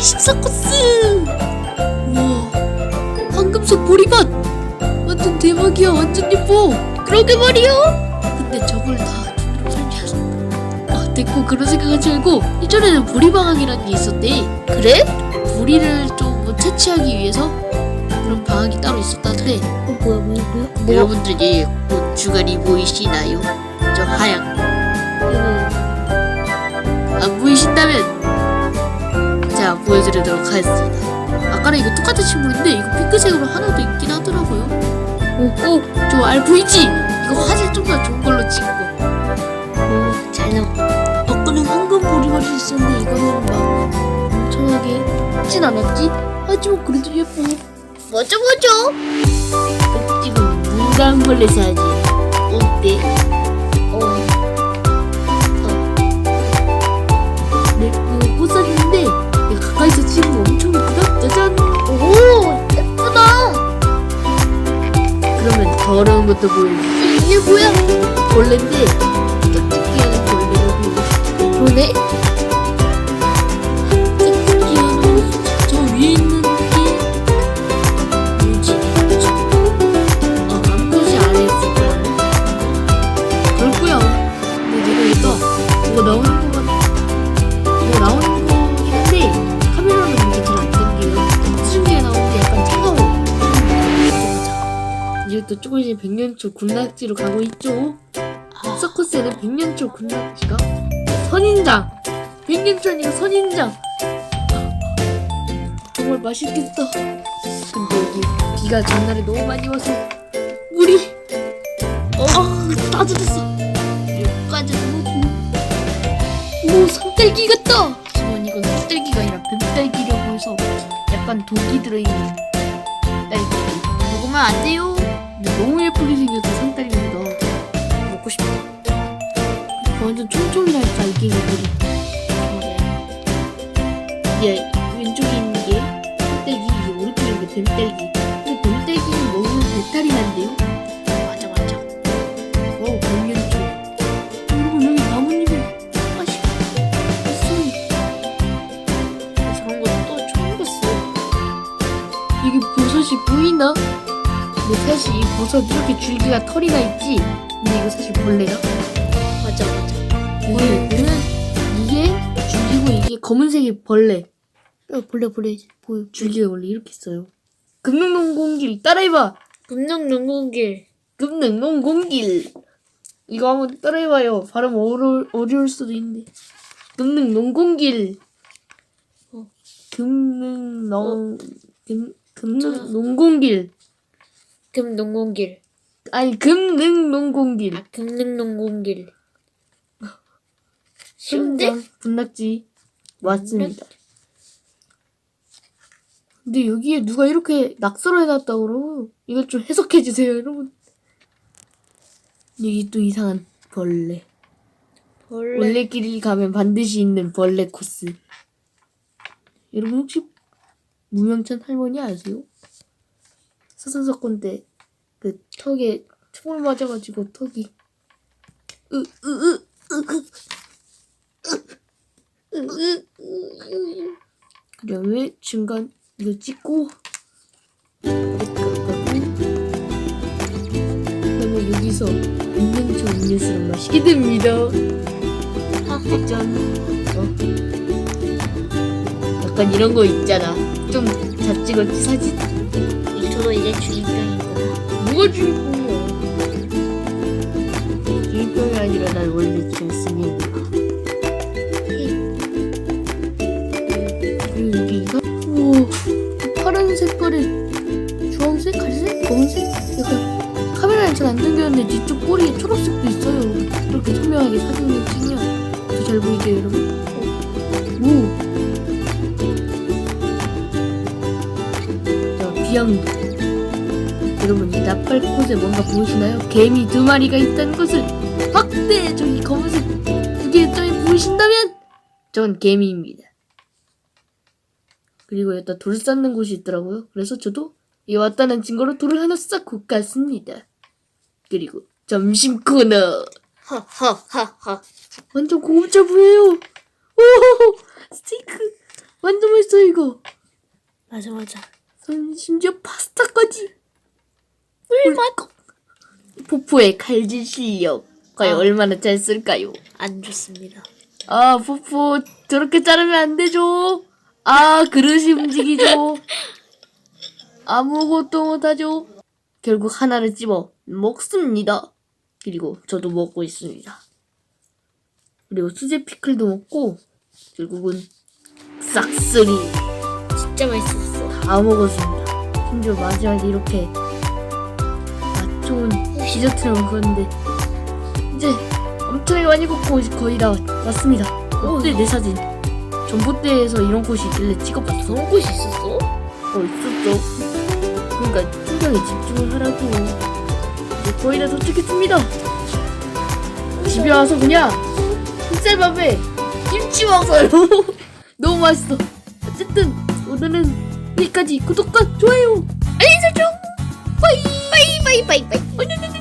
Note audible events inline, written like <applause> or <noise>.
24 코스. 우와, 황금색 보리밭. 완전 대박이야, 완전 예뻐. 그러게 말이야. 근데 저걸 다 종이로 설계하셨다. 아, 됐고 그런 생각하지 말고 예전에는 보리방학이라는 게 있었대. 그래? 보리를 좀 뭐 채취하기 위해서 그런 방학이 따로 있었다는데 어 뭐야 뭐야 뭐야? 여러분들이 그 주간이 보이시나요? 저 하얀 안 보이신다면 자 보여드리도록 하겠습니다. 아까랑 이거 똑같은 친구인데 이거 핑크색으로 하나 더 있긴 하더라고요. 오 오 저 알 보이지? 이거 화질 좀 더 좋은 걸로 찍은 거. 오잘 나와. 아까는 황금 보리밭이 있었는데 이거는 막 엄청나게 크진 않았지? 하지만 그래도 예뻐. 맞아 맞아. 지금 문강벌레 사진 어때? 것도 보여줄게. 이게 뭐야? 벌레인데 이것도 조금씩 백년초 군락지로 가고 있죠. 아, 서커스에는 백년초 군락지가 선인장. 백년초니까 선인장. 정말 맛있겠다. 근데 여기 비가 전날에 너무 많이 와서 물이 어 따뜻했어. 여기까지 너무 오 산딸기 같다. 하지만 이건 산딸기가 아니라 뱀딸기라고 해서 약간 독이 들어있는 딸기. 먹으면 안 돼요. 근데 너무 예쁘게 생겨서 산딸기보다 먹고 싶다. 완전 날 딸기가 그리. 얘 왼쪽에 있는 게 산딸기, 이게 오른쪽에 있는 게 뱀딸기. 근데 뱀딸기는 먹으면 배탈이 난대요. 맞아 맞아. 어 백년초. 여러분 여기 나뭇잎이 맛있 맛있어요. 저런 것도 처음 봤어요. 이게 버섯이 보이나? 근데 사실 이 버섯 이렇게 줄기가 털이 나 있지? 근데 이거 사실 벌레야? 맞아 맞아. 이게 보면 이게 줄기고 이게 검은색이 벌레. 어, 벌레 벌레 보여. 줄기가 원래 이렇게 있어요. 금능농공길 따라해봐. 금능 농공길. 금능농공길. 이거 한번 따라해봐요. 발음 어려, 어려울 수도 있는데. 금능농공길. 어. 금능농 금 금능농공길. 금농공길. 아니 금능농공길. 금능 농공길. 쉬운데? 현장 분낙지 맞습니다. 근데 여기에 누가 이렇게 낙서를 해놨다고 그러고 이걸 좀 해석해 주세요, 여러분. 여기 또 이상한 벌레. 벌레. 원래끼리 가면 반드시 있는 벌레 코스. 여러분 혹시 무명찬 할머니 아세요? 사선사건 때그 턱에 총을 맞아가지고 턱이 으으으 그다음에 중간 이거 찍고 그다음에 여기서 음료수 음료수를 마시게 됩니다. 짠. 어. 약간 이런 거 있잖아. 좀잘 찍었지 사진? 주인병이구나. 누가 주인공이야? 주인공이 아니라 난 원래. 그리고 여기가 우와 파란 색깔에 주황색, 갈색, 검은색 약간 카메라에 잘안 당겼는데 뒤쪽 꼬리에 초록색도 있어요. 이렇게 선명하게 사진을 찍으면 더 잘 보이죠 여러분? 어. 오. 자 비양도 여러분 이 나팔 꽃에 뭔가 보이시나요? 개미 두 마리가 있다는 것을 확대 저기 검은색 두 개의 점이 보이신다면 전 개미입니다. 그리고 여기다 돌 쌓는 곳이 있더라고요. 그래서 저도 이 왔다는 증거로 돌을 하나 쌓고 갔습니다. 그리고 점심 코너 하하하하. 완전 고급져 보여요. 오 스테이크 완전 맛있어 이거. 맞아 맞아. 음, 심지어 파스타까지. 꿀맛. 포포의 칼질 실력 과연 아. 얼마나 잘 쓸까요? 안 좋습니다. 아 포포 저렇게 자르면 안 되죠. 아 그릇이 움직이죠. <laughs> 아무것도 못하죠. 결국 하나를 집어 먹습니다. 그리고 저도 먹고 있습니다. 그리고 수제 피클도 먹고 결국은 싹쓸이 진짜 맛있었어. 다 먹었습니다. 심지어 마지막에 이렇게 맛 좋은 디저트를 먹었는데 이제 엄청나게 많이 이제 거의 다 왔습니다. 어때 내 사진? 전봇대에서 이런 곳이 있길래 찍어봤어. 그런 곳이 있었어? 어 있었죠. 그러니까 풍경에 집중을 하라고. 이제 거의 다 도착했습니다. 집에 와서 그냥 흰쌀밥에 김치 먹어요. <laughs> 너무 맛있어. 어쨌든 오늘은 여기까지 구독과 좋아요, 알림 설정, 빠이 Pay, pay, pay. Ano, ano, ano,